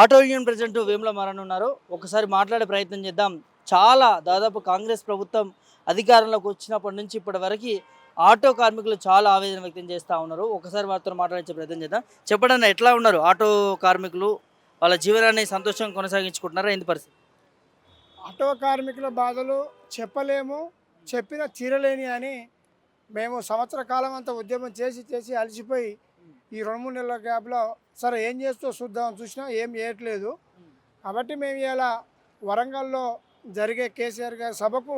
Auto union president Vemula Maran ఉన్నారు. ఒకసారి మాట్లాడే ప్రయత్నం చేద్దాం. చాలా దాదాపు కాంగ్రెస్ ప్రభుత్వం అధికారంలోకి వచ్చినప్పటి నుంచి ఇప్పటి వరకు ఆటో కార్మికులు చాలా ఆవేదన వ్యక్తం చేస్తూ ఉన్నారు. ఒకసారి వారితో మాట్లాడించే ప్రయత్నం చేద్దాం. చెప్పండి ఎట్లా ఉన్నారు ఆటో కార్మికులు? వాళ్ళ జీవనాన్ని సంతోషంగా కొనసాగించుకుంటున్నారా? ఏంది పరిస్థితి? ఆటో కార్మికుల బాధలు చెప్పలేము చెప్పిన తీరలేని అని మేము సంవత్సర కాలం అంతా ఉద్యమం చేసి చేసి అలసిపోయి ఈ రెండు మూడు నెలల గ్యాప్లో సరే ఏం చేస్తూ చూద్దాం చూసినా ఏం చేయట్లేదు. కాబట్టి మేము ఇలా వరంగల్లో జరిగే కేసీఆర్ గారి సభకు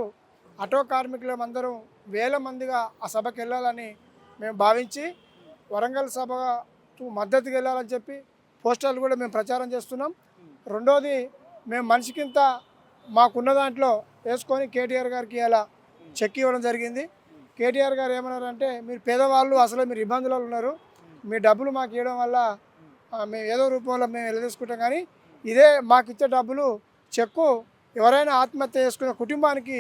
ఆటో కార్మికులమందరం వేల మందిగా ఆ సభకు వెళ్ళాలని మేము భావించి వరంగల్ సభకు మద్దతుకు వెళ్ళాలని చెప్పి పోస్టర్లు కూడా మేము ప్రచారం చేస్తున్నాం. రెండోది మేము మనిషికింత మాకున్న దాంట్లో వేసుకొని కేటీఆర్ గారికి ఇలా చెక్ ఇవ్వడం జరిగింది. కేటీఆర్ గారు ఏమన్నారంటే మీరు పేదవాళ్ళు అసలు మీరు ఇబ్బందులలో ఉన్నారు. మీ డబ్బులు మాకు ఇవ్వడం వల్ల మేము ఏదో రూపంలో మేము వెళ్ళదీసుకుంటాం కానీ ఇదే మాకు ఇచ్చే డబ్బులు చెక్కు ఎవరైనా ఆత్మహత్య చేసుకున్న కుటుంబానికి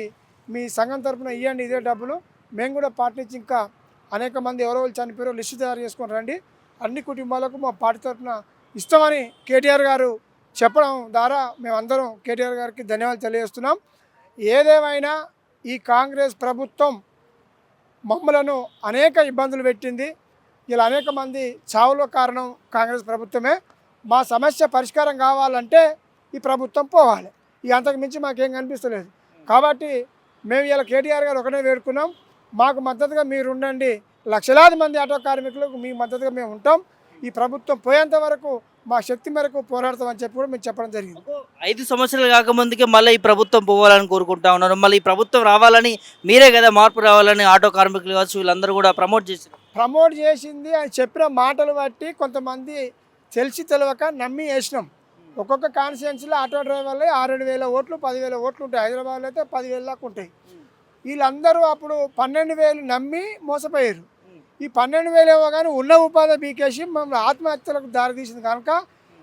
మీ సంఘం తరఫున ఇవ్వండి ఇదే డబ్బులు. మేము కూడా పార్టీ నుంచి ఇంకా అనేక మంది ఎవరో వాళ్ళు చనిపోయారో లిస్టు తయారు చేసుకొని రండి. అన్ని కుటుంబాలకు మా పార్టీ తరపున ఇస్తామని కేటీఆర్ గారు చెప్పడం ద్వారా మేమందరం కేటీఆర్ గారికి ధన్యవాదాలు తెలియజేస్తున్నాం. ఏదేమైనా ఈ కాంగ్రెస్ ప్రభుత్వం మమ్మలను అనేక ఇబ్బందులు పెట్టింది. ఇలా అనేక మంది చావులో కారణం కాంగ్రెస్ ప్రభుత్వమే. మా సమస్య పరిష్కారం కావాలంటే ఈ ప్రభుత్వం పోవాలి. ఇక అంతకు మించి మాకేం కనిపిస్తలేదు. కాబట్టి మేము ఇలా కేటీఆర్ గారు ఒకటే వేడుకున్నాం. మాకు మద్దతుగా మీరు ఉండండి లక్షలాది మంది ఆటో కార్మికులకు మీ మద్దతుగా మేము ఉంటాం. ఈ ప్రభుత్వం పోయేంత వరకు మా శక్తి మేరకు పోరాడతామని చెప్పి కూడా మేము చెప్పడం జరిగింది. ఐదు సంవత్సరాలు కాకముందుకే మళ్ళీ ఈ ప్రభుత్వం పోవాలని కోరుకుంటా ఉన్నారు. మళ్ళీ ఈ ప్రభుత్వం రావాలని మీరే కదా మార్పు రావాలని ఆటో కార్మికులు కావచ్చు వీళ్ళందరూ కూడా ప్రమోట్ చేశారు. ప్రమోట్ చేసింది ఆయన చెప్పిన మాటలు బట్టి కొంతమంది తెలిసి తెలియక నమ్మి వేసినాం. ఒక్కొక్క కాన్స్టిట్యున్సీలో ఆటో డ్రైవర్లు ఆరేడు వేల ఓట్లు పదివేల ఓట్లు ఉంటాయి. హైదరాబాద్లో అయితే పదివేల దాకా ఉంటాయి. వీళ్ళందరూ అప్పుడు పన్నెండు వేలు నమ్మి మోసపోయారు. ఈ పన్నెండు వేలు ఏమో కానీ ఉన్న ఉపాధి బీకేసి మమ్మల్ని ఆత్మహత్యలకు దారితీసింది కనుక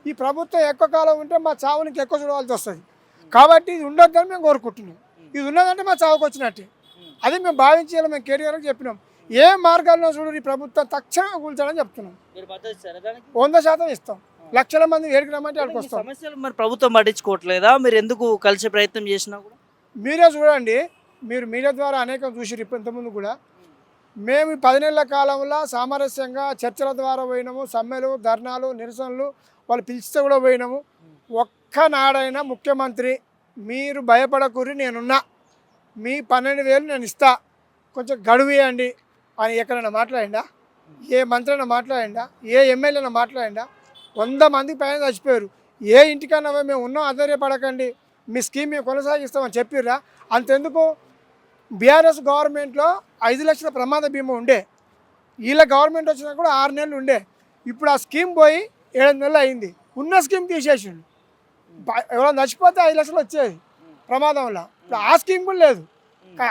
ఈ ప్రభుత్వం ఎక్కువ కాలం ఉంటే మా చావునికి ఎక్కువ చూడవలసి వస్తుంది. కాబట్టి ఇది ఉండొద్దని మేము కోరుకుంటున్నాం. ఇది ఉన్నదంటే మా చావుకు వచ్చినట్టే. అది మేము భావించేలా మేము కేటీఆర్కి చెప్పినాం. ఏ మార్గాల్లో చూడు ఈ ప్రభుత్వం? తక్షణం కూల్చాలని చెప్తున్నాం. వంద శాతం ఇస్తాం. లక్షల మంది ఏడికి రమ్మంటే అక్కడికి వస్తాం. సమస్యలు మరి ప్రభుత్వం పట్టించుకోవట్లేదా? మీరు ఎందుకు కలిసే ప్రయత్నం చేసినా కూడా? మీరే చూడండి. మీరు మీడియా ద్వారా అనేకం ఇప్పుడు ఇంతకుముందు కూడా. మేము ఈ పది నెలల కాలంలో సామరస్యంగా చర్చల ద్వారా పోయినాము. సమ్మెలు ధర్నాలు నిరసనలు వాళ్ళు పిలిస్తే కూడా పోయినాము. ఒక్కనాడైనా ముఖ్యమంత్రి మీరు భయపడకూరి నేనున్నా. మీ పన్నెండు వేలు నేను ఇస్తా. కొంచెం గడువు ఇవ్వండి అని ఎక్కడైనా మాట్లాడిండా? ఏ మంత్రి అయినా మాట్లాడిండా? ఏ ఎమ్మెల్యేనా మాట్లాడిండా? వంద మంది పైన చచ్చిపోయారు. ఏ ఇంటికన్నా మేము ఉన్నాం ఆశ్చర్యపడకండి. మీ స్కీమ్ మేము కొనసాగిస్తామని చెప్పిర్రా? అంతెందుకు? బీఆర్ఎస్ గవర్నమెంట్లో ఐదు లక్షల ప్రమాద బీమా ఉండే. వీళ్ళ గవర్నమెంట్ వచ్చినా కూడా ఆరు నెలలు ఉండే. ఇప్పుడు ఆ స్కీమ్ పోయి ఏడు నెలలు అయింది. ఉన్న స్కీమ్ తీసేసిండు. ఎవరైనా చచ్చిపోతే ఐదు లక్షలు వచ్చేది ప్రమాదంలో. ఇప్పుడు ఆ స్కీమ్ కూడా లేదు.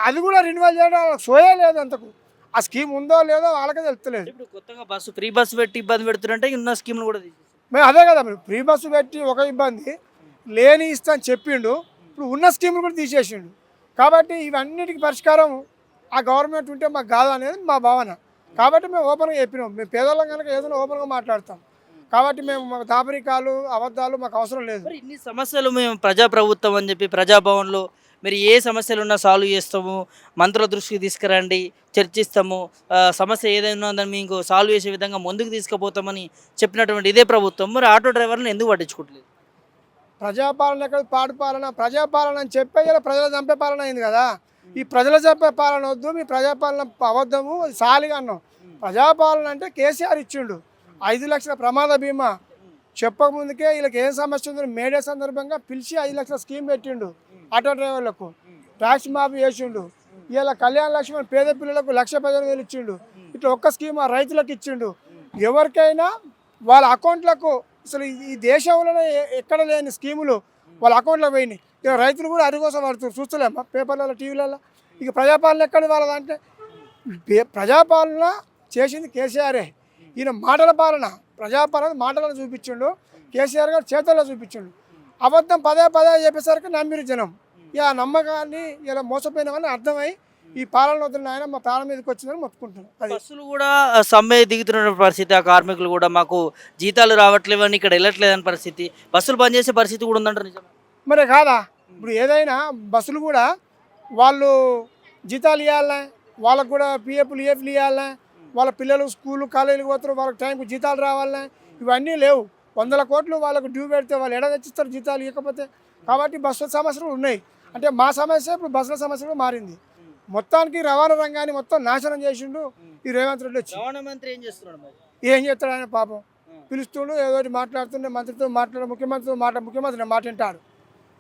అది కూడా రెన్యువల్ చేయడం సోయా సోయే లేదు అంతకు. ఆ స్కీమ్ ఉందో లేదో వాళ్ళకే తెలుస్తలేదు ఇప్పుడు కొత్తగా బస్సు ఫ్రీ బస్సు పెట్టి ఇబ్బంది పెడుతుంటే ఉన్న స్కీమ్లు కూడా మేము అదే కదా మరి ఫ్రీ బస్సు పెట్టి ఒక ఇబ్బంది లేని ఇస్తా అని చెప్పిండు ఇప్పుడు ఉన్న స్కీములు కూడా తీసేసిండు. కాబట్టి ఇవన్నిటికి పరిష్కారం ఆ గవర్నమెంట్ ఉంటే మాకు కాదు అనేది మా భావన. కాబట్టి మేము ఓపెన్గా చెప్పినాం మేము పేదవాళ్ళం కనుక ఏదైనా ఓపెన్గా మాట్లాడతాం. కాబట్టి మేము మాకు దాపరికాలు అబద్ధాలు మాకు అవసరం లేదు. మరి ఇన్ని సమస్యలు మేము ప్రజాప్రభుత్వం అని చెప్పి ప్రజాభవన్లో మీరు ఏ సమస్యలు ఉన్నా సాల్వ్ చేస్తాము మంత్రుల దృష్టికి తీసుకురండి చర్చిస్తాము. సమస్య ఏదైనా ఉందని మీకు సాల్వ్ చేసే విధంగా ముందుకు తీసుకుపోతామని చెప్పినటువంటి ఇదే ప్రభుత్వం. మరి ఆటో డ్రైవర్లను ఎందుకు పట్టించుకోవట్లేదు? ప్రజాపాలన ఎక్కడ పాడు పాలన? ప్రజాపాలన అని చెప్పే ప్రజలు చంపే పాలన అయింది కదా. ఈ ప్రజలు చంపే పాలన వద్దు మీ ప్రజాపాలన అబద్ధము ఇది సాలిగా అన్నాం. ప్రజాపాలన అంటే కేసీఆర్ ఇచ్చిండు. ఐదు లక్షల ప్రమాద బీమా. చెప్పకముందుకే వీళ్ళకి ఏం సమస్య ఉందో మేడే సందర్భంగా పిలిచి ఐదు లక్షల స్కీమ్ పెట్టిండు ఆటో డ్రైవర్లకు. ట్యాక్స్ మాఫీ చేసిండు. ఇలా కళ్యాణ లక్ష్మి పేద పిల్లలకు లక్ష పదిహేను వేలు ఇచ్చిండు. ఇట్లా ఒక్క స్కీమ్ ఆ రైతులకు ఇచ్చిండు. ఎవరికైనా వాళ్ళ అకౌంట్లకు అసలు ఈ- దేశంలోనే ఎక్కడ లేని స్కీములు వాళ్ళ అకౌంట్లో పోయినాయి. ఇక రైతులు కూడా అరికోసం పడుతున్నారు చూస్తలేమ్మా పేపర్లలో టీవీలలో? ఇక ప్రజాపాలన ఎక్కడ వాళ్ళదంటే ప్రజాపాలన చేసింది కేసీఆరే. ఈయన మాటల పాలన ప్రజాపాలన మాటలను చూపించిండు కేసీఆర్ గారు చేతల్లో చూపించిండు. అబద్ధం పదే పదే చెప్పేసరికి నమ్మిరు జనం. ఇక ఆ నమ్మకాన్ని ఇలా మోసపోయినామని అర్థమై ఈ పాలన వద్దని ఆయన మా ప్రాణం మీదకి వచ్చిందని మొత్తుకుంటున్నాం అది. బస్సులు కూడా సమ్మె దిగుతున్న పరిస్థితి ఆ కార్మికులు కూడా మాకు జీతాలు రావట్లేవని ఇక్కడ వెళ్ళట్లేదని పరిస్థితి. బస్సులు బంద్ చేసే పరిస్థితి కూడా ఉందంటారు మరి కాదా? ఇప్పుడు ఏదైనా బస్సులు కూడా వాళ్ళు జీతాలు ఇవ్వాలనే వాళ్ళకు కూడా పిఎఫ్లు ఈఎఫ్లు ఇవ్వాలనే వాళ్ళ పిల్లలు స్కూల్ కాలేజీకి పోతారు వాళ్ళకి టైంకి జీతాలు రావాలనే ఇవన్నీ లేవు. వందల కోట్లు వాళ్ళకు డ్యూ పెడితే వాళ్ళు ఎడ తెచ్చిస్తారు జీతాలు ఇవ్వకపోతే? కాబట్టి బస్సుల సమస్యలు ఉన్నాయి. అంటే మా సమస్య ఇప్పుడు బస్సుల సమస్య కూడా మారింది. మొత్తానికి రవాణా రంగాన్ని మొత్తం నాశనం చేసిండు ఈ రేవంత్ రెడ్డి వచ్చి. రవాణా మంత్రి ఏం చేస్తున్నాడు ఏం చేస్తాడు ఆయన పాపం? పిలుస్తుండు ఏదో మాట్లాడుతుండే మంత్రితో మాట్లాడు ముఖ్యమంత్రితో మాట ముఖ్యమంత్రి మాట వింటాడు.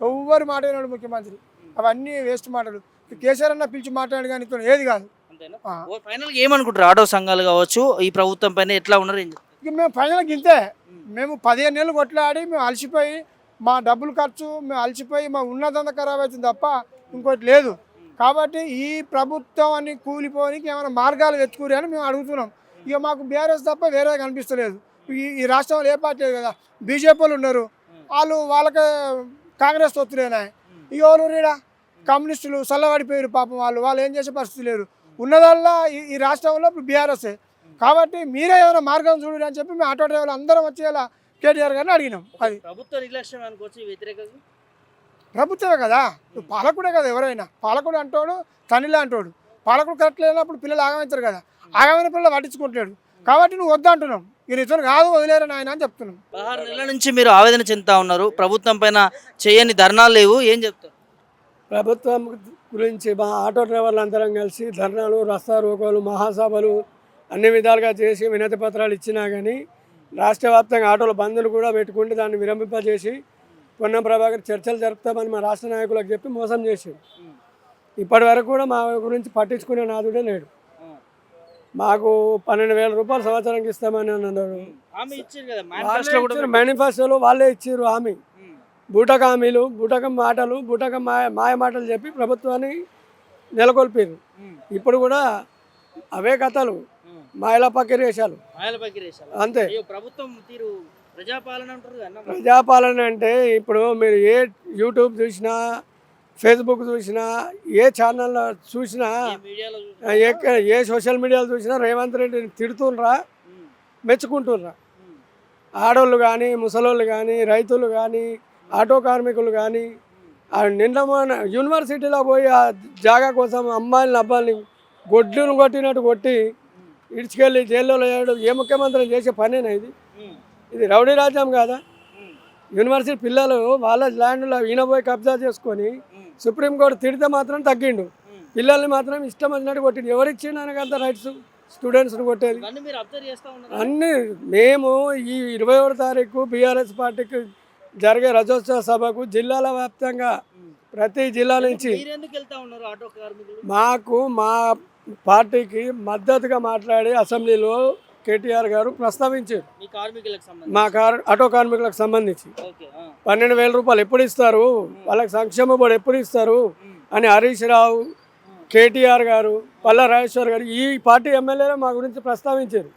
ఎవ్వరు మాట వినాడు ముఖ్యమంత్రి. అవన్నీ వేస్ట్ మాటలు. కేసీఆర్ అన్న పిలిచి మాట్లాడు కానీ ఇతను ఏది కాదు. అంతేనా? ఫైనల్గా ఏమనుకుంటారు? ఆటో సంఘాలు కావచ్చు ఈ ప్రభుత్వం పైన ఎట్లా ఉన్నారు? ఇక మేము ఫైనల్కి ఇంతే. మేము పదిహేను నెలలు కొట్లాడి మేము అలసిపోయి మా డబ్బులు ఖర్చు మేము అలసిపోయి మా ఉన్నదంతా ఖరాబ్ అవుతుంది తప్ప ఇంకోటి లేదు. కాబట్టి ఈ ప్రభుత్వం అని కూలిపోనికి ఏమైనా మార్గాలు వెతుకురి అని మేము అడుగుతున్నాం. ఇక మాకు బీఆర్ఎస్ తప్ప వేరే కనిపిస్తలేదు. ఈ ఈ రాష్ట్రంలో ఏ పార్టీ లేదు కదా. బీజేపీ ఉన్నారు. వాళ్ళు వాళ్ళకే కాంగ్రెస్ తొత్తులేనా ఇక ఎవరు రీడా కమ్యూనిస్టులు చల్లబడిపోయారు పాపం వాళ్ళు. వాళ్ళు ఏం చేసే పరిస్థితి లేరు ఉన్నదల్లా ఈ రాష్ట్రంలో ఇప్పుడు బీఆర్ఎస్ఏ కాబట్టి మీరే ఏమైనా మార్గం చూడండి అని చెప్పి మేము ఆటో డ్రైవర్లు అందరం వచ్చేలా కేటీఆర్ గారిని అడిగినాం. అది ప్రభుత్వ నిర్లక్ష్యం అనుకోవచ్చు ఈ వ్యతిరేకంగా? ప్రభుత్వమే కదా. పాలకుడే కదా ఎవరైనా. పాలకుడు అంటాడు తనిలా అంటాడు. పాలకుడు కరెక్ట్ లేనప్పుడు పిల్లలు ఆగమవుతారు కదా. ఆగమైన పిల్లలు పట్టించుకుంటాడు కాబట్టి నువ్వు వద్దంటున్నాం ఈ రిటర్న్ కాదు వదిలేరు నాయన అని చెప్తున్నాం. పదహారు నెలల నుంచి మీరు ఆవేదన చెందుతా ఉన్నారు. ప్రభుత్వం పైన చేయని ధర్నాలు లేవు. ఏం చెప్తారు? ప్రభుత్వం గురించి మా ఆటో డ్రైవర్లు అందరం కలిసి ధర్నాలు రస్తా రోకోలు మహాసభలు అన్ని విధాలుగా చేసి వినతి పత్రాలు ఇచ్చినా కానీ రాష్ట్ర వ్యాప్తంగా ఆటోల బంధులు కూడా పెట్టుకుంటే దాన్ని విరంభింపజేసి పొన్నం ప్రభాకర్ చర్చలు జరుపుతామని మా రాష్ట్ర నాయకులకు చెప్పి మోసం చేసి ఇప్పటి వరకు కూడా మా గురించి పట్టించుకునే నాదుడే లేడు. మాకు పన్నెండు వేల రూపాయలు సంవత్సరానికి ఇస్తామని ఇచ్చారు, మేనిఫెస్టోలో వాళ్ళే ఇచ్చారు హామీ. బూటక హామీలు బూటకం మాటలు బూటకం మాయ మాయ మాటలు చెప్పి ప్రభుత్వాన్ని నెలకొల్పారు ఇప్పుడు కూడా అవే కథలు. మాయల పగిరేశాలు అంతే. ప్రభుత్వం తీరు ప్రజాపాలన అంటే ఇప్పుడు మీరు ఏ యూట్యూబ్ చూసినా ఫేస్బుక్ చూసినా ఏ ఛానల్లో చూసినా చూసినా, ఏ సోషల్ మీడియాలో చూసినా రేవంత్ రెడ్డిని తిడుతుండ్రా మెచ్చుకుంటుర్రా ఆడోళ్ళు కానీ ముసలోళ్ళు కానీ రైతులు కానీ ఆటో కార్మికులు కానీ మొన్న యూనివర్సిటీలో పోయి ఆ జాగా కోసం అమ్మాయిలని అబ్బాయిని గొడ్డును కొట్టినట్టు కొట్టి ఇడ్చుకెళ్ళి జైల్లో వేయడం ఏ ముఖ్యమంత్రి చేసే పనేనా ఇది? ఇది రౌడీ రాజ్యం కాదా? యూనివర్సిటీ పిల్లలు వాళ్ళ ల్యాండ్లో ఈయన పోయి కబ్జా చేసుకొని సుప్రీంకోర్టు తిడితే మాత్రం తగ్గిండు. పిల్లల్ని మాత్రం ఇష్టం వచ్చినట్టు కొట్టిండు. ఎవరు ఇచ్చిండు ఆయనకు అంత రైట్స్? స్టూడెంట్స్ని కొట్టేది. అన్ని మేము ఈ ఇరవై ఒకటో తారీఖు బీఆర్ఎస్ పార్టీకి జరిగే రజోత్సవ సభకు జిల్లాల వ్యాప్తంగా ప్రతి జిల్లా నుంచి మాకు మా పార్టీకి మద్దతుగా మాట్లాడి అసెంబ్లీలో కేటీఆర్ గారు ప్రస్తావించారు. మీ కార్ ఆటో కార్మికులకు సంబంధించి. పన్నెండు వేల రూపాయలు ఎప్పుడు ఇస్తారు? వాళ్ళకి సంక్షేమ బోర్డు ఎప్పుడు ఇస్తారు? అని హరీష్ రావు కేటీఆర్ గారు పల్లా రాజేశ్వర్ గారు ఈ పార్టీ ఎమ్మెల్యేలు మా గురించి ప్రస్తావించారు.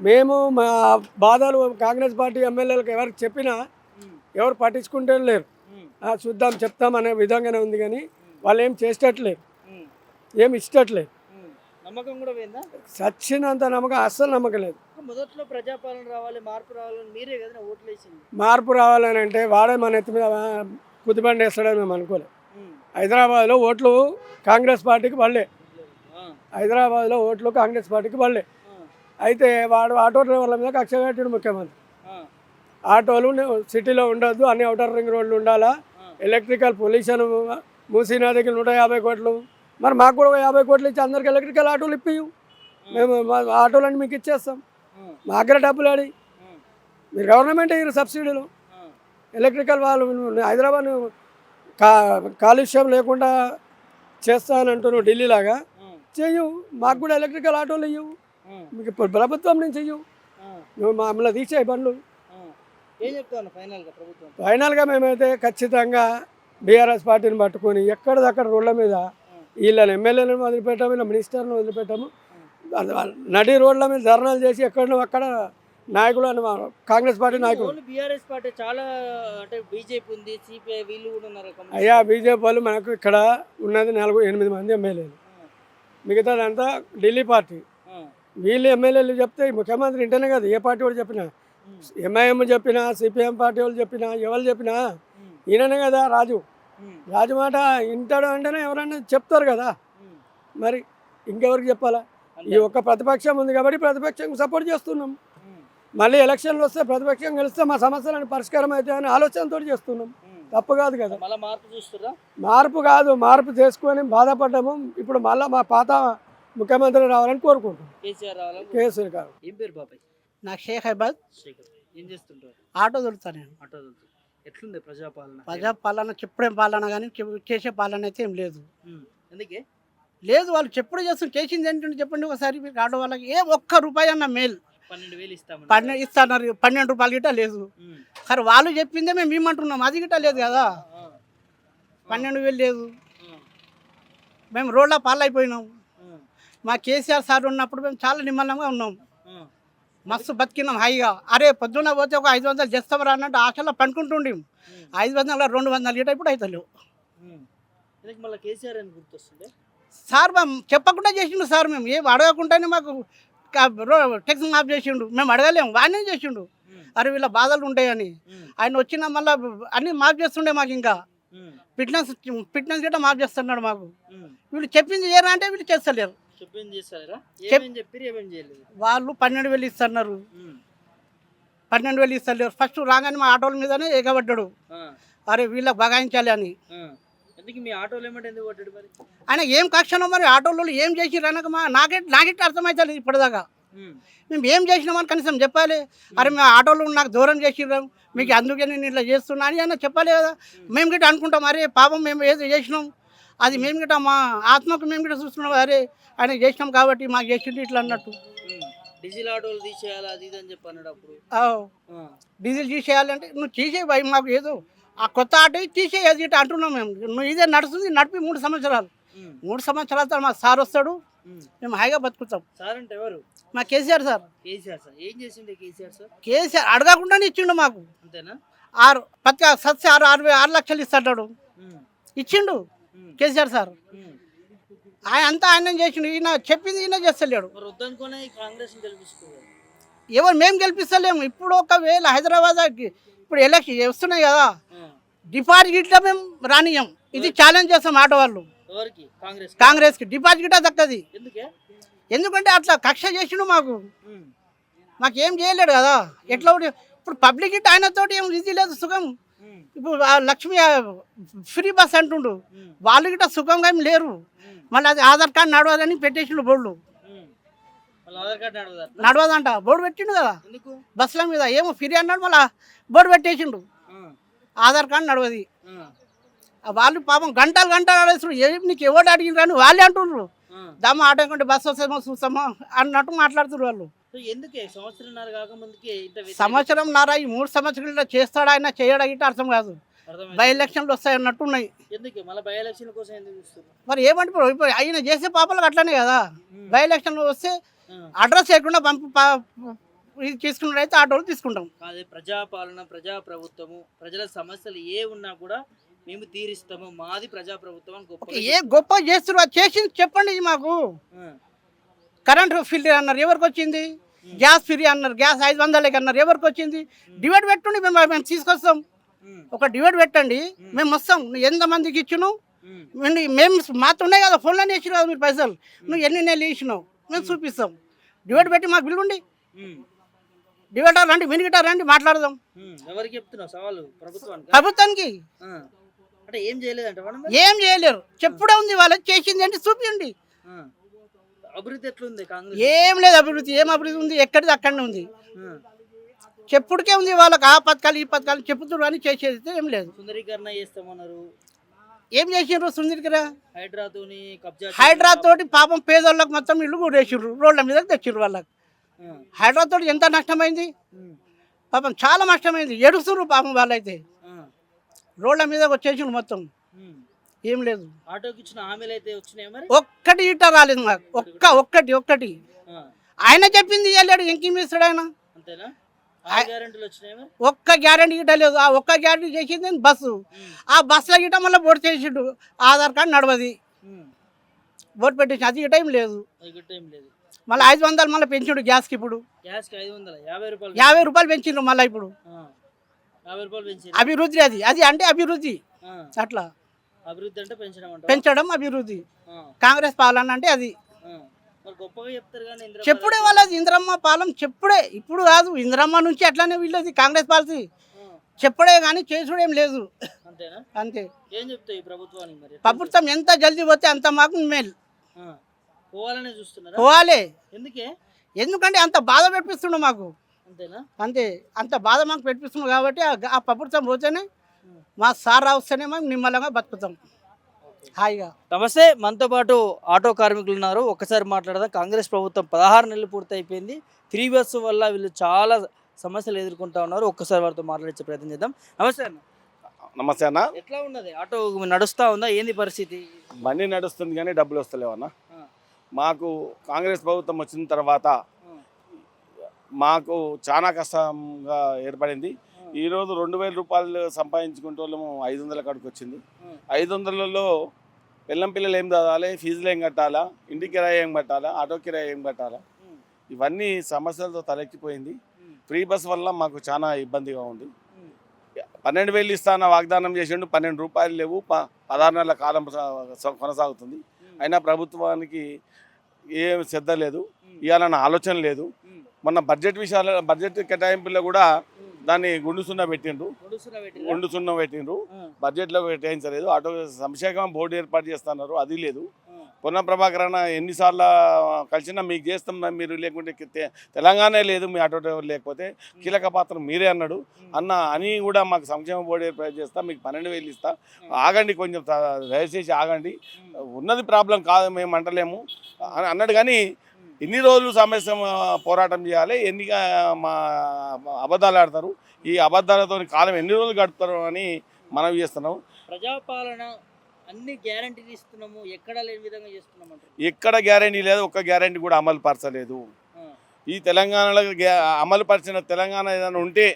మేము మా బాధలు కాంగ్రెస్ పార్టీ ఎమ్మెల్యేలకు ఎవరికి చెప్పినా ఎవరు పట్టించుకుంటే లేరు. చూద్దాం చెప్తాం అనే విధంగానే ఉంది కానీ వాళ్ళు ఏం చేసేటట్లేరు ఉమ్, ఏం ఇష్టట్లేదు. ఉమ్. నమ్మకం కూడా పోయిందా? నమ్మకం అస్సలు నమ్మకం లేదు. మొదట్లో ప్రజాపాలన రావాలి మార్పు రావాలని మీరే కదా ఓట్లు వేసింది? మార్పు రావాలని అంటే వాడే మన ఎత్తి మీద కుదిబండి వేస్తాడని మేము అనుకోలేదు. హైదరాబాద్లో ఓట్లు కాంగ్రెస్ పార్టీకి పడలే. హైదరాబాద్లో ఓట్లు కాంగ్రెస్ పార్టీకి పడలే. అయితే వాడు ఆటో డ్రైవర్ల మీద కక్ష కట్టిన ముఖ్యమంత్రి. ఆటోలు సిటీలో ఉండొద్దు అన్ని అవుటర్ రింగ్ రోడ్లు ఉండాలా? ఎలక్ట్రికల్ పొల్యూషన్ మూసీ నదికి నూట యాభై కోట్లు. మరి మాకు కూడా యాభై కోట్లు ఇచ్చి అందరికి ఎలక్ట్రికల్ ఆటోలు ఇప్పియు మేము మా ఆటోలన్నీ మీకు ఇచ్చేస్తాం. మా దగ్గర డబ్బులు ఆడి. మీరు గవర్నమెంట్ ఇయ్యారు సబ్సిడీలు. ఎలక్ట్రికల్ వాళ్ళు హైదరాబాద్ కా కాలుష్యం లేకుండా చేస్తానంటున్నావు ఢిల్లీలాగా చెయ్యు. మాకు కూడా ఎలక్ట్రికల్ ఆటోలు ఇయ్యవు మీకు ఇప్పుడు ప్రభుత్వం నుంచి ఇయ్యవు నువ్వు మమ్మల్ని తీసేయి బండ్లు. పనులు ఫైనల్గా మేమైతే ఖచ్చితంగా బీఆర్ఎస్ పార్టీని పట్టుకొని ఎక్కడిదక్కడ రోడ్ల మీద వీళ్ళని ఎమ్మెల్యేలను వదిలిపెట్టాము వీళ్ళ మినిస్టర్లను వదిలిపెట్టాము. నడి రోడ్ల మీద ధర్నాలు చేసి ఎక్కడో అక్కడ నాయకులు అని కాంగ్రెస్ పార్టీ నాయకులు. బీఆర్ఎస్ పార్టీ చాలా అంటే బీజేపీ ఉంది సిపిఐ వీళ్ళు కూడా ఉన్నారు. అయ్యా బీజేపీ వాళ్ళు మనకు ఇక్కడ ఉన్నది నాలుగు ఎనిమిది మంది ఎమ్మెల్యేలు. మిగతాదంతా ఢిల్లీ పార్టీ. వీళ్ళు ఎమ్మెల్యేలు చెప్తే ముఖ్యమంత్రి ఇంటనే కదా ఏ పార్టీ వాళ్ళు చెప్పినా. ఎంఐఎం చెప్పినా సిపిఎం పార్టీ వాళ్ళు చెప్పినా ఎవరు చెప్పినా ఈయననే కదా రాజు. రాజు మాట ఇంటాడు అంటేనే ఎవరైనా చెప్తారు కదా. మరి ఇంకెవరికి చెప్పాలా? ఈ. ఒక్క ప్రతిపక్షం ఉంది కాబట్టి ప్రతిపక్షం సపోర్ట్ చేస్తున్నాం. మళ్ళీ ఎలక్షన్లు వస్తే ప్రతిపక్షం గెలిస్తే మా సమస్యలను పరిష్కారం అయితే అనే ఆలోచనతో చేస్తున్నాం. తప్పు కాదు కదా. మార్పు మార్పు కాదు మార్పు చేసుకొని బాధపడ్డాము. ఇప్పుడు మళ్ళీ మా పాత ముఖ్యమంత్రి రావాలని కోరుకుంటాం కేసీఆర్ గారు. ఏం పేరు బాబాయ్? నాకు షేక్ హైబాద్. శేఖర్ ఏం చేస్తుంటారు? ఆటో దొరుకుతాను నేను. ఆటో తోలుతూ. ఎట్లుంది ప్రజాపాలన? ప్రజా పాలన చెప్పుడేం పాలన కానీ చేసే పాలన అయితే ఏం లేదు. లేదు వాళ్ళు చెప్పుడు చేస్తుంది చేసింది ఏంటంటే చెప్పండి ఒకసారి మీకు ఆటో వాళ్ళకి. ఏ ఒక్క రూపాయి అన్న మేలు. పన్నెండు వేలు ఇస్తామని పన్నెండు ఇస్తున్నారు. పన్నెండు రూపాయలు గిట్ట లేదు. సరే వాళ్ళు చెప్పిందే మేము ఇమ్మంటున్నాం. అది గిట్ట లేదు కదా. పన్నెండు వేలు లేదు. మేము రోడ్ల పాలైపోయినాం. మా కేసీఆర్ సార్ ఉన్నప్పుడు మేము చాలా నిమ్మలంగా ఉన్నాం. మస్తు బతికినాం హాయిగా అరే పొద్దున్న పోతే ఒక ఐదు వందలు చేస్తామరా అన్నట్టు ఆశలో పండుకుంటుండే. ఐదు వందల రెండు వందలు గిట్ట ఇప్పుడు అవుతలేవు సార్ మేము చెప్పకుండా చేసిండు సార్ మేము. ఏం అడగకుండానే మాకు టెక్స్ మాఫ్ చేసిండు. మేము అడగలేము వాడినే చేసిండు. అరే వీళ్ళ బాధలు ఉంటాయని. ఆయన వచ్చిన మళ్ళీ అన్ని మాఫ్ చేస్తుండే మాకు ఇంకా. ఫిట్నెస్ ఫిట్నెస్ గిట్ట మాఫ్ చేస్తున్నాడు మాకు. వీళ్ళు చెప్పింది చేయరా అంటే వీళ్ళు చేస్తలేరు. వాళ్ళు పన్నెండు వేలు ఇస్తున్నారు. పన్నెండు వేలు ఇస్తలేరు. ఫస్ట్ రాగానే మా ఆటోల మీదనే ఎగబడ్డాడు. అరే వీళ్ళకి బగాయించాలి అని. ఆయన ఏం కక్షనో మరి ఆటోలో ఏం చేసిర్రు అనక మా నాకే నాకెట్ అర్థమవుతుంది ఇప్పటిదాకా. మేము ఏం చేసినామని కనీసం చెప్పాలి. అరే మేము ఆటోలో నాకు దూరం చేసిర్రాం. మీకు అందుకే నేను ఇట్లా చేస్తున్నా అని అన్న చెప్పాలి కదా. మేము గిట్ట అనుకుంటాం. అరే పాపం మేము ఏదో చేసినాం? అది మేము గిట్ట మా ఆత్మకు మేము గిట్ట చూస్తున్నాం అరే ఆయన చేసినాం కాబట్టి మాకు చేసిండు ఇట్లా అన్నట్టు. డీజిల్ ఆటోలు తీసేయాలి అది ఇది అని చెప్పి అన్నాడు అప్పుడు. ఆ, ఆ, డీజిల్ తీసేయాలంటే నువ్వు తీసేయి భయ్ మాకు ఏదో ఆ కొత్త ఆటో తీసేయి అది ఇట్లా అంటున్నాం మేము. నువ్వు ఇదే నడుస్తుంది నడిపి మూడు సంవత్సరాలు. మూడు సంవత్సరాల తర్వాత మా సార్ వస్తాడు. మేము హాయిగా బతుకుతాం. సార్ అంటే ఎవరు? మా కేసీఆర్ సార్. కేసీఆర్ సార్. ఏం చేసిండే కేసీఆర్ సార్? కేసీఆర్ అడగకుండానే ఇచ్చిండు మాకు. అంతేనా? ఆరు ప్రతి సత్య ఆరు ఆరు ఆరు లక్షలు ఇస్తాడు ఇచ్చిండు కేసీఆర్ సార్. ఆయన అంతా ఆయన చేసిండు. ఈయన చెప్పింది ఈయన చేస్తలేడు. ఎవరు మేము గెలిపిస్తలేము. ఇప్పుడు ఒకవేళ హైదరాబాద్ ఇప్పుడు ఎలక్షన్ వస్తున్నాయి కదా డిపాజిట్ గిట్ల మేము రానియం ఇది ఛాలెంజ్ చేస్తాం ఆటో వాళ్ళు. కాంగ్రెస్కి డిపాజిట్ దక్కది. ఎందుకే? ఎందుకంటే అట్లా కక్ష చేసిండు మాకు. మాకు ఏం చేయలేడు కదా. ఎట్లా ఇప్పుడు పబ్లిక్ ఆయనతోటి ఏం ఇది లేదు సుఖం. ఇప్పుడు లక్ష్మి ఫ్రీ బస్ అంటుండు. వాళ్ళు గిట్ట సుఖంగా ఏం లేరు. మళ్ళీ అది ఆధార్ కార్డు నడవదని పెట్టేసిండు బోర్డు. నడవదంట. బోర్డు పెట్టిండు కదా? బస్సుల మీద. ఏమో ఫ్రీ అన్నాడు మళ్ళీ బోర్డు పెట్టేసిండు. ఆధార్ కార్డు నడవది. వాళ్ళు పాపం గంటలు గంటలు ఆడేస్తారు ఏం నీకు ఎవరు అడిగినరు అని వాళ్ళే అంటున్నారు ఆ. దమ్మ ఆటో కంటే బస్సు వస్తేమో చూస్తామో అన్నట్టు మాట్లాడుతున్నారు వాళ్ళు. సో ఎందుకే? సంవత్సరంన్నర కాకముందుకే ఇంత వ్యతిరేకత? సంవత్సరం నారా ఈ మూడు సంవత్సరాలు చేస్తాడా ఆయన చేయడా గిట్ట అర్థం కాదు. బై ఎలక్షన్లు వస్తాయి అన్నట్టు ఉన్నాయి ఎందుకే? మళ్ళీ బై ఎలక్షన్ కోసం ఎందుకు చూస్తున్నారు? మరి ఏమంటారు ఇప్పుడు? ఆయన చేసే పాపలకు అట్లనే కదా. బై ఎలక్షన్లు వస్తే. అడ్రస్ లేకుండా పంపి ఇది తీసుకున్నట్టయితే ఆటోలు తీసుకుంటాం. కాదే ప్రజాపాలన ప్రజా ప్రభుత్వము ప్రజల సమస్యలు ఏ ఉన్నా కూడా మేము తీరిస్తాము. మాది ప్రజా ప్రభుత్వం గొప్పగా ఏ గొప్ప చేస్తున్నారు అది చేసింది చెప్పండి మాకు. కరెంట్ ఫ్రీ అన్నారు. ఎవరికి వచ్చింది? గ్యాస్ ఫ్రీ అన్నారు గ్యాస్ ఐదు వందలకి అన్నారు. ఎవరికి వచ్చింది? డివైడ్ పెట్టుండి మేము మేము తీసుకొస్తాం. ఒక డివైడ్ పెట్టండి మేము వస్తాం. నువ్వు ఎంతమందికి ఇచ్చినావు మేము మేము మాతో ఉన్నాయి కదా ఫోన్లోనే ఇచ్చినావు కదా మీరు పైసలు. నువ్వు ఎన్ని నెలలు ఇచ్చినావు? మేము చూపిస్తాం. డివైడ్ పెట్టి మాకు బిల్లు ఉండి ఉమ్, డివైడ్ రండి మినిగిట రండి మాట్లాడదాం. ఉమ్. ఎవరికి చెప్తున్నావు సవాలు? ప్రభుత్వానికి? ఏం చేయలేరు. చెప్పుడే ఉంది వాళ్ళు చేసింది అంటే చూపించండి అభివృద్ధి ఎట్లుంది కాంగ్రెస్? ఏం లేదు అభివృద్ధి ఏం అభివృద్ధి ఉంది? ఎక్కడిది? అక్కడనే ఉంది. చెప్పుడుకే ఉంది వాళ్ళకి ఆ పథకాలు ఈ పథకాలు చెప్పుతున్నారు అని చేసేది ఏం లేదు. సుందరీకరణ చేస్తామన్నారు. ఏం చేసిండ్రు సుందరికిరా? హైడ్రాతోని కబ్జా హైడ్రా తోటి పాపం పేదోళ్ళకి మొత్తం ఇల్లు కూడేసిర్రు రోడ్ల మీద తెచ్చిర్రు వాళ్ళకి. హైడ్రా తోటి ఎంత నష్టమైంది? పాపం చాలా నష్టమైంది. ఎడుస్తుర్రు పాపం వాళ్ళైతే. రోడ్ల మీద వచ్చేసిండ్రు మొత్తం. ఏం లేదు. ఆటోకి ఇచ్చిన హామీలు అయితే వచ్చినాయి మరి? ఒక్కటి ఇట రాలేదు మాకు. ఒక్క ఒక్కటి ఒక్కటి. ఆయన చెప్పింది ఇవ్వలేడు ఇంకేం ఇస్తాడు ఆయన. అంతేనా? ఒక్క గ్యారంటీ గిట్ట లేదు. ఆ ఒక్క గ్యారంటీ చేసింది బస్సు. ఆ బస్సులో గిట్ట మళ్ళీ బోర్డు చేసిండు. ఆధార్ కార్డు నడవది. ఓటు పెట్టేసి అది టైం లేదు. మళ్ళీ ఐదు వందలు మళ్ళీ పెంచుడు గ్యాస్కి ఇప్పుడు. యాభై రూపాయలు పెంచిండ్రు మళ్ళీ ఇప్పుడు. అభివృద్ధి అది. అది అంటే అభివృద్ధి. అట్లా. అభివృద్ధి అంటే పెంచడం అభివృద్ధి. కాంగ్రెస్ పాలన అంటే అది. చెప్పుడే వాళ్ళది ఇందిరమ్మ పాలన చెప్పుడే. ఇప్పుడు కాదు ఇందిరమ్మ నుంచి అట్లానే వీళ్ళది కాంగ్రెస్ పాలసీ. చెప్పుడే కానీ చేసుడేం లేదు. అంతే. ఏం ప్రభుత్వానికి ప్రభుత్వం ఎంత జల్దీ పోతే అంత మాకు మేలు. ఆ. పోవాలనే చూస్తున్నారా? పోవాలి. ఎందుకే? ఎందుకంటే అంత బాధ పెట్టిస్తుండు మాకు. అంతేనా? అంతే. అంత బాధ మాకు పెట్టిస్తుంది కాబట్టి ఆ- ఆ ప్రభుత్వం పోతేనే మా సార్ వస్తేనే మేము నిమ్మలంగా బతుకుతాం. హాయిగా. నమస్తే మనతో పాటు ఆటో కార్మికులు ఉన్నారు. ఒక్కసారి మాట్లాడదాం. కాంగ్రెస్ ప్రభుత్వం పదహారు నెలలు పూర్తయిపోయింది. ఫ్రీ బస్సు వల్ల వీళ్ళు చాలా సమస్యలు ఎదుర్కొంటా ఉన్నారు. ఒక్కసారి వారితో మాట్లాడించే ప్రయత్నం చేద్దాం. నమస్తే అన్న. నమస్తే అన్న. ఎట్లా ఉన్నది? ఆటో నడుస్తా ఉందా? ఏంది పరిస్థితి? బండి నడుస్తుంది కానీ డబ్బులు వస్తలేవన్న. మాకు కాంగ్రెస్ ప్రభుత్వం వచ్చిన తర్వాత మాకు చాలా కష్టంగా ఏర్పడింది. ఈరోజు రెండు వేల రూపాయలు సంపాదించుకుంటే వాళ్ళము ఐదు వందల కాడికి వచ్చింది. ఐదు వందలలో పిల్లం పిల్లలు ఏం చదవాలి ఫీజులు ఏం కట్టాలా ఇంటి కిరాయి ఏం కట్టాలా ఆటో కిరాయి ఏం కట్టాలా. ఇవన్నీ సమస్యలతో తలెక్కిపోయింది. ఫ్రీ బస్ వల్ల మాకు చాలా ఇబ్బందిగా ఉంది. పన్నెండు వేలు ఇస్తాన వాగ్దానం చేసిండు పన్నెండు రూపాయలు లేవు ప పదహారు నెలల కాలం కొనసాగుతుంది అయినా ప్రభుత్వానికి ఏం శ్రద్ధ లేదు ఇవ్వాలన్న ఆలోచన లేదు. మొన్న బడ్జెట్ విషయాల బడ్జెట్ కేటాయింపుల్లో కూడా దాన్ని గుండు సున్నా పెట్టిండ్రు? గుండు సున్నా పెట్టిండ్రు? బడ్జెట్లో కేటాయించలేదు ఆటో సంక్షేమ బోర్డు ఏర్పాటు చేస్తున్నారు. అది లేదు. ఆ, పొన్న ప్రభాకర్ అన్న ఎన్నిసార్లు కలిసినా మీకు చేస్తాం మీరు లేకుంటే తెలంగాణ లేదు మీ ఆటో డ్రైవర్ లేకపోతే కీలక పాత్ర మీరే అన్నాడు. అన్న అని కూడా మాకు సంక్షేమ బోర్డు ఏర్పాటు చేస్తా మీకు పన్నెండు వేలు ఇస్తా. ఆగండి కొంచెం దయచేసి ఆగండి. ఉన్నది ప్రాబ్లం కాదు మేము అంటలేము. అని అన్నాడు కానీ ఎన్ని రోజులు సమస్య పోరాటం చేయాలి? ఎన్ని మా అబద్ధాలు ఆడతారు? ఈ అబద్ధాలతో కాలం ఎన్ని రోజులు గడుపుతారు అని మనవి చేస్తున్నాం. ప్రజాపాలన అన్ని గ్యారంటీలు ఇస్తున్నాము. ఎక్కడా లేని విధంగా చేస్తున్నాం ఎక్కడ గ్యారంటీ లేదు ఒక్క గ్యారంటీ కూడా అమలు పరచలేదు. ఈ తెలంగాణలో అమలు పరిచిన తెలంగాణ ఏదైనా ఉంటే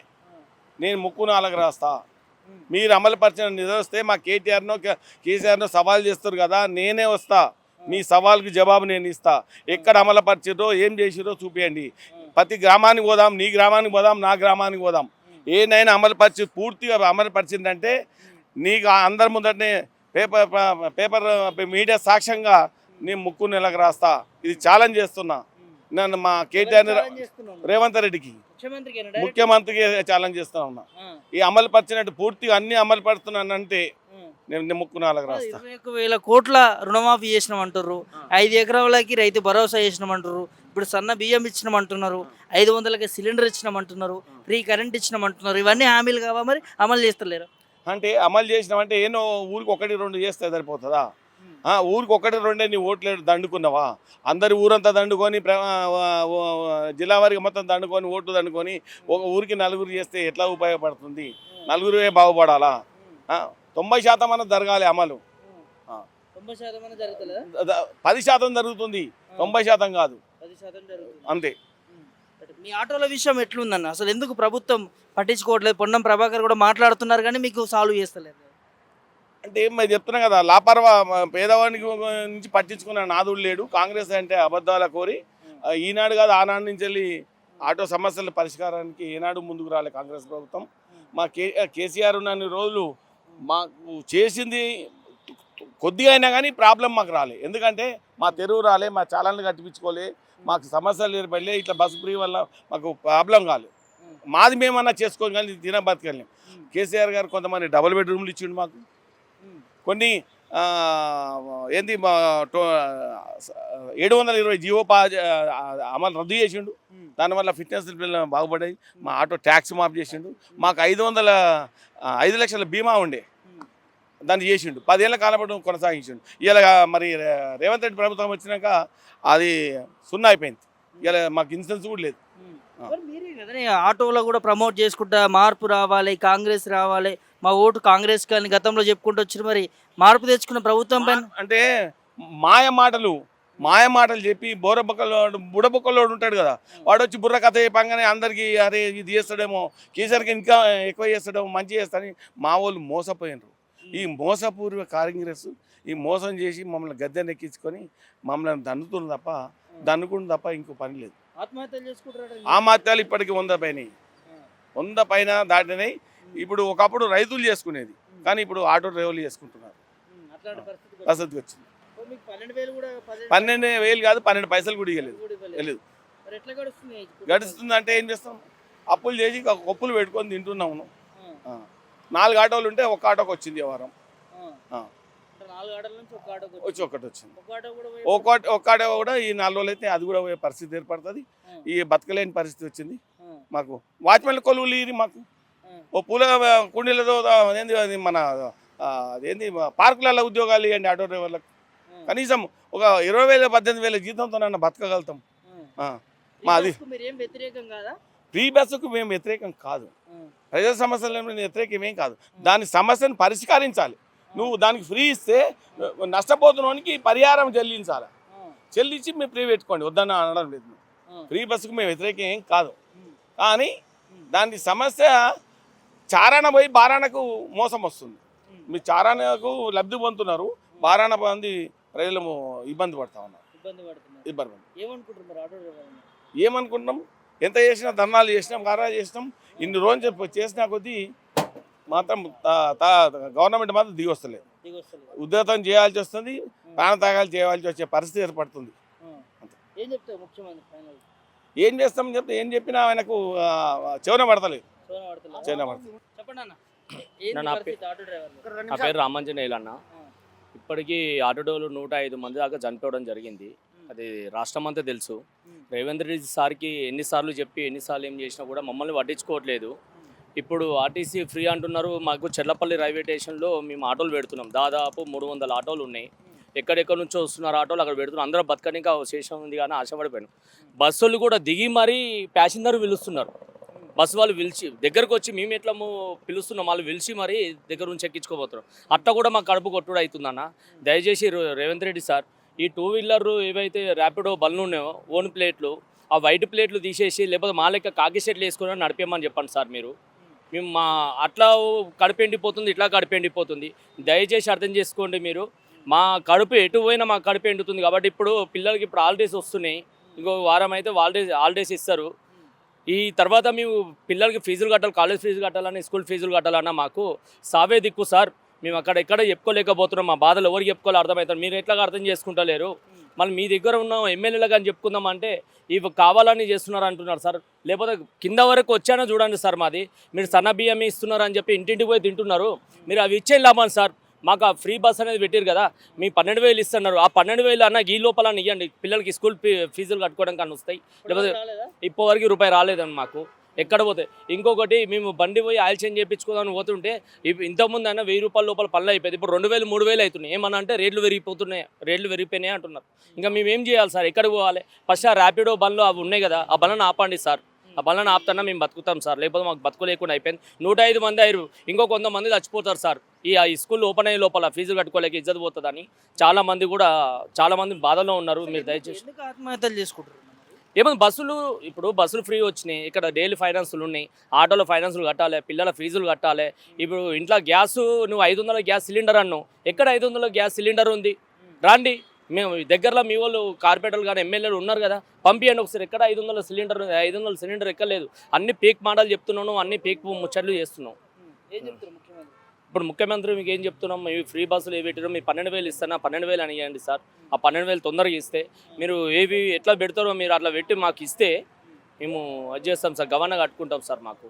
నేను ముక్కు నాలుగు రాస్తా. మీరు అమలు పరిచిన నిదొస్తే మా కేటీఆర్నో కేసీఆర్నో సవాల్ చేస్తారు కదా నేనే వస్తా. మీ సవాల్కి జవాబు నేను ఇస్తా. ఎక్కడ అమలు పరిచిర్రో ఏం చేసిరో చూపించండి ప్రతి గ్రామానికి పోదాం నీ గ్రామానికి పోదాం నా గ్రామానికి పోదాం. ఏనైనా అమలు పరిచి పూర్తిగా అమలు పరిచిందంటే నీకు అందరి ముందటనే పేపర్ పేపర్ మీడియా సాక్ష్యంగా నేను ముక్కు నెలకు రాస్తా. ఇది ఛాలెంజ్ చేస్తున్నా. నన్ను మా కేటీఆర్. రేవంత్ రెడ్డికి. ముఖ్యమంత్రికి ఛాలెంజ్ చేస్తా ఉన్నా. ఈ అమలు పరిచినట్టు పూర్తిగా అన్ని అమలు పడుతున్నానంటే ఆ. నేను ముక్కు నాలుగు రాస్తా. ఇరవై వేల కోట్ల రుణమాఫీ చేసినాం అంటారు ఐదు ఎకరాలకి రైతు భరోసా చేసినాం అంటారు ఇప్పుడు సన్న బియ్యం ఇచ్చినాం అంటున్నారు ఐదు వందలకి సిలిండర్ ఇచ్చినాం అంటున్నారు ఫ్రీ కరెంట్ ఇచ్చినాం అంటున్నారు ఇవన్నీ హామీలు కావా మరి? అమలు చేస్తలేరు? అంటే అమలు చేసినామంటే ఏనో ఊరికి ఒకటి రెండు చేస్తే సరిపోతుందా? ఊరికి ఒకటి రెండే నీ ఓట్లు దండుకున్నావా? అందరి ఊరంతా దండుకొని జిల్లా వారికి మొత్తం దండుకొని ఓట్లు దండుకొని ఒక ఊరికి నలుగురు చేస్తే ఎట్లా ఉపయోగపడుతుంది? నలుగురే బాగుపడాలా? తొంభై శాతం అన్న జరగాలి అమలు. పది శాతం జరుగుతుంది. తొంభై శాతం కాదు. అంతే. మీ ఆటోల విషయం ఎట్లుందన్న? అసలు ఎందుకు ప్రభుత్వం పట్టించుకోవట్లేదు? పొన్నం ప్రభాకర్ కూడా మాట్లాడుతున్నారు కానీ మీకు సాల్వ్ చేస్తలేదు. అంటే ఏం మరి చెప్తున్నా కదా లాపర్వా పేదవానికి నుంచి పట్టించుకున్న నాదుడు లేడు. కాంగ్రెస్ అంటే అబద్ధాల కోరి ఈనాడు కాదు ఆనాడు నుంచి వెళ్ళి ఆటో సమస్యల పరిష్కారానికి ఏనాడు ముందుకు రాలే కాంగ్రెస్ ప్రభుత్వం. మా కే కేసీఆర్ ఉన్నన్ని రోజులు మాకు చేసింది కొద్దిగా అయినా కానీ ప్రాబ్లం మాకు రాలే. ఎందుకంటే మా తెరువు రాలే మా చాలన్లు కట్టించుకోలే మాకు సమస్యలు ఏర్పడలే ఇట్లా బస్సు ఫ్రీ వల్ల మాకు ప్రాబ్లం కాలేదు మాది మేమన్నా చేసుకోని కానీ తిన బతకలేం. కేసీఆర్ గారు కొంతమంది డబుల్ బెడ్రూమ్లు ఇచ్చిండు మాకు. కొన్ని ఏంది మా టో- ఏడు వందల ఇరవై జీవో పా అమలు రద్దు చేసిండు. దానివల్ల ఫిట్నెస్ బిల్లు బాగుపడాయి మా ఆటో ట్యాక్స్ మాఫ్ చేసిండు. మాకు ఐదు వందల ఐదు లక్షల బీమా ఉండే. దాన్ని చేసిండు. పదేళ్ళ కాలపాటు కొనసాగించిండు. ఇలా మరి రేవంత్ రెడ్డి ప్రభుత్వం వచ్చినాక అది సున్నా అయిపోయింది. ఇలా మాకు ఇన్సూరెన్స్ కూడా లేదు. ఆటోలో కూడా ప్రమోట్ చేసుకుంటా మార్పు రావాలి కాంగ్రెస్ రావాలి మా ఓటు కాంగ్రెస్ కానీ గతంలో చెప్పుకుంటూ వచ్చి మరి. మార్పు తెచ్చుకున్న ప్రభుత్వం పైన అంటే మాయ మాటలు మాయ మాటలు చెప్పి బోరబొక్కలోడు బుడబొక్కలోడు ఉంటాడు కదా. వాడు వచ్చి బుర్ర కథ చెప్పంగానే అందరికీ అరే ఇది చేస్తాడేమో కేసీఆర్కి ఇంకా ఎక్కువ చేస్తాడేమో మంచి చేస్తాడని మా వాళ్ళు మోసపోయినారు ఈ మోసపూర్వ కాంగ్రెస్ ఈ మోసం చేసి మమ్మల్ని గద్దెని ఎక్కించుకొని మమ్మల్ని దన్నుతుంది తప్ప దన్నుకుంది తప్ప ఇంకో పని లేదు. ఆత్మహత్యలు చేసుకుంటారు ఆత్మహత్యలు ఇప్పటికి వంద పైనవి వంద పైన దాటినాయి. ఇప్పుడు ఒకప్పుడు రైతులు చేసుకునేది కానీ ఇప్పుడు ఆటో డ్రైవర్లు చేసుకుంటున్నారు. పరిస్థితి వచ్చింది. పన్నెండు వేలు కాదు పన్నెండు పైసలు కూడా ఇవ్వలేదు. గడుస్తుంది అంటే ఏం చేస్తాం? అప్పులు చేసి కొప్పులు పెట్టుకొని తింటున్నాము. నాలుగు ఆటోలు ఉంటే ఒక ఆటోకి వచ్చింది వారం. వచ్చి వచ్చింది. ఒక్కటి వచ్చింది. ఒక ఆటో కూడా ఈ నాలుగు రోజులు అయితే అది కూడా పోయే పరిస్థితి ఏర్పడుతుంది. ఈ బతకలేని పరిస్థితి వచ్చింది. మాకు వాచ్మెన్ కొలువులు ఇరి మాకు. ఓ పూల కుండీలతో ఏంది అది మన అదేంది పార్కులలో ఉద్యోగాలు ఇవ్వండి ఆటో డ్రైవర్లకు. కనీసం ఒక ఇరవై వేల పద్దెనిమిది వేల జీతంతో నన్ను బతకగలుగుతాం. ఫ్రీ మాది. ఫ్రీ బస్సుకు మేము వ్యతిరేకం కాదు. ప్రజల సమస్యలను మేము వ్యతిరేకం ఏం కాదు. దాని సమస్యను పరిష్కరించాలి. నువ్వు దానికి ఫ్రీ ఇస్తే నష్టపోతున్నోనికి పరిహారం చెల్లించాలి. చెల్లించి మేము ఫ్రీ పెట్టుకోండి. వద్దన్న అనడం లేదు. ఫ్రీ బస్సుకు మేము వ్యతిరేకం ఏం కాదు. కానీ దాని సమస్య చారాన పోయి బారానకు మోసం వస్తుంది. మీ చారానకు లబ్ధి పొందుతున్నారు. బారాన పొంది ప్రజలు ఇబ్బంది పడతా ఉన్నారు. ఇబ్బంది పడుతున్నారు? ఏమనుకుంటున్నాం? ఎంత చేసినా ధర్నాలు చేసినాం కారా చేసినాం ఇన్ని రోజులు చెప్ప- చేసినా కొద్దీ మాత్రం గవర్నమెంట్ మాత్రం దిగి వస్తలేదు దిగి వస్తలేదు. ఉద్యోగం చేయాల్సి వస్తుంది ప్రాణత్యాగాలు చేయాల్సి వచ్చే పరిస్థితి ఏర్పడుతుంది. ఏం చెప్తారు ముఖ్యమంత్రి ఫైనల్? ఏం చేస్తాం చెప్తే ఏం చెప్పినా ఆయనకు చెవున పడతలేదు. చెవున నా ఆటో పేరు రామాంజనేయులు అన్న. ఇప్పటికీ ఆటోడోలు నూట ఐదు మంది దాకా చనిపోవడం జరిగింది. అది రాష్ట్రం అంతా తెలుసు రేవంత్ రెడ్డి సార్కి ఎన్నిసార్లు చెప్పి ఎన్నిసార్లు ఏం చేసినా కూడా మమ్మల్ని పట్టించుకోవట్లేదు. ఇప్పుడు ఆర్టీసీ ఫ్రీ అంటున్నారు. మాకు చెర్లపల్లి రైల్వే స్టేషన్లో మేము ఆటోలు పెడుతున్నాం. దాదాపు మూడు వందల ఆటోలు ఉన్నాయి. ఎక్కడెక్కడ నుంచో వస్తున్నారు ఆటోలు అక్కడ పెడుతున్నాం అందరూ బతకనిక శేషం ఉంది కానీ ఆశపడిపోయాను బస్సులు కూడా దిగి మరీ ప్యాసింజర్ పిలుస్తున్నారు. బస్సు వాళ్ళు పిలిచి దగ్గరకు వచ్చి మేము ఎట్లా పిలుస్తున్నాం? వాళ్ళు పిలిచి మరి దగ్గర నుంచి ఎక్కించుకోబోతున్నారు. అట్లా కూడా మాకు కడుపు కొట్టుడు అవుతుందన్న. దయచేసి రే- రేవంత్ రెడ్డి సార్ ఈ టూ వీలర్ ఏవైతే ర్యాపిడో బండ్లు ఉన్నాయో ఓన్ ప్లేట్లు ఆ వైట్ ప్లేట్లు తీసేసి లేకపోతే మా లెక్క కాకి సెట్లు వేసుకుని నడిపేమని చెప్పండి సార్ మీరు. మేము మా అట్లా కడుపు ఎండిపోతుంది ఇట్లా కడుపు ఎండిపోతుంది. దయచేసి అర్థం చేసుకోండి మీరు. మా కడుపు ఎటు పోయినా మా కడుపు ఎండుతుంది కాబట్టి ఇప్పుడు పిల్లలకి ఇప్పుడు హాలిడేస్ వస్తున్నాయి. ఇంకో వారం అయితే హాలిడేస్ హాలిడేస్ ఇస్తారు. ఈ తర్వాత మేము పిల్లలకి ఫీజులు కట్టాలి కాలేజ్ ఫీజులు కట్టాలని స్కూల్ ఫీజులు కట్టాలన్నా మాకు సావే దిక్కు సార్. మేము అక్కడ ఎక్కడ చెప్పుకోలేకపోతున్నాం. మా బాధలు ఎవరికి చెప్పుకోవాలి అర్థమవుతుంది. మీరు ఎట్లా అర్థం చేసుకుంటలేరు. మళ్ళీ మీ దగ్గర ఉన్న ఎమ్మెల్యేలు కానీ చెప్పుకుందాం అంటే ఇవి కావాలని చేస్తున్నారు అంటున్నారు సార్. లేకపోతే కింద వరకు వచ్చానో చూడండి సార్ మాది. మీరు సన్న బియ్యం ఇస్తున్నారు అని చెప్పి ఇంటింటికి పోయి తింటున్నారు. మీరు అవి ఇచ్చే లాభం సార్? మాకు ఆ ఫ్రీ బస్ అనేది పెట్టారు కదా. మీ పన్నెండు వేలు ఇస్తున్నారు. ఆ పన్నెండు వేలు అన్న ఈ లోపల ఇవ్వండి పిల్లలకి స్కూల్ ఫీ- ఫీజులు కట్టుకోవడానికి కానీ వస్తాయి. లేకపోతే ఇప్పటివరకు రూపాయి రాలేదండి మాకు. ఎక్కడ పోతే. ఇంకొకటి మేము బండి పోయి ఆయిల్ చేంజ్ చేయించుకోదామని పోతుంటే ఇంతకుముందు అయినా వెయ్యి రూపాయల లోపల పనులు అయిపోయింది ఇప్పుడు రెండు వేలు మూడు వేలు అవుతున్నాయి. ఏమన్నా అంటే రేట్లు పెరిగిపోతున్నాయి. రేట్లు పెరిగిపోయినాయి అంటున్నారు. ఇంకా మేము ఏం చేయాలి సార్? ఎక్కడికి పోవాలి? ఫస్ట్ ఆ ర్యాపిడో బండ్లు అవి ఉన్నాయి కదా ఆ బండ్లను ఆపండి సార్. ఆ బండ్లను ఆపుతున్నా మేము బతుకుతాం సార్. లేకపోతే మాకు బతుకోలేకుండా అయిపోయింది. నూట ఐదు మంది అయ్యారు. ఇంకో కొంతమంది చచ్చిపోతారు సార్. ఈ ఈ స్కూల్ ఓపెన్ అయ్యే లోపల ఫీజులు కట్టుకోలేక ఇజ్జత్ పోతుందని. చాలా మంది కూడా చాలా మంది బాధలో ఉన్నారు. మీరు దయచేసి ఆత్మహత్యలు చేసుకుంటారు? ఏమైనా బస్సులు ఇప్పుడు బస్సులు ఫ్రీ వచ్చినాయి. ఇక్కడ డైలీ ఫైనాన్సులు ఉన్నాయి. ఆటోలో ఫైనాన్సులు కట్టాలి పిల్లల ఫీజులు కట్టాలి. ఇప్పుడు ఇంట్లో గ్యాస్ నువ్వు ఐదు వందల గ్యాస్ సిలిండర్ అన్నావు. ఎక్కడ ఐదు వందల గ్యాస్ సిలిండర్ ఉంది? రాండి. మేము దగ్గరలో మీ వాళ్ళు కార్పొరేటర్లు కానీ ఎమ్మెల్యేలు ఉన్నారు కదా. పంపించండి ఒకసారి. ఎక్కడ ఐదు వందల సిలిండర్ ఐదు వందల సిలిండర్ ఎక్కలేదు. అన్ని పీక్ మోడల్ చెప్తున్నాను అన్ని పీక్ ముచ్చట్లు చేస్తున్నావు. ఏం చెప్తారు ముఖ్యమంత్రి? ఇప్పుడు ముఖ్యమంత్రి మీకు ఏం చెప్తున్నాం? మీ ఫ్రీ బస్సులు ఏ పెట్టారో మీ పన్నెండు వేలు ఇస్తానా? పన్నెండు వేలు అనియండి సార్. ఆ పన్నెండు వేలు తొందరగా ఇస్తే మీరు ఏవి ఎట్లా పెడతారో మీరు అట్లా పెట్టి మాకు ఇస్తే మేము అది చేస్తాం సార్. గవర్నర్ కట్టుకుంటాం సార్ మాకు.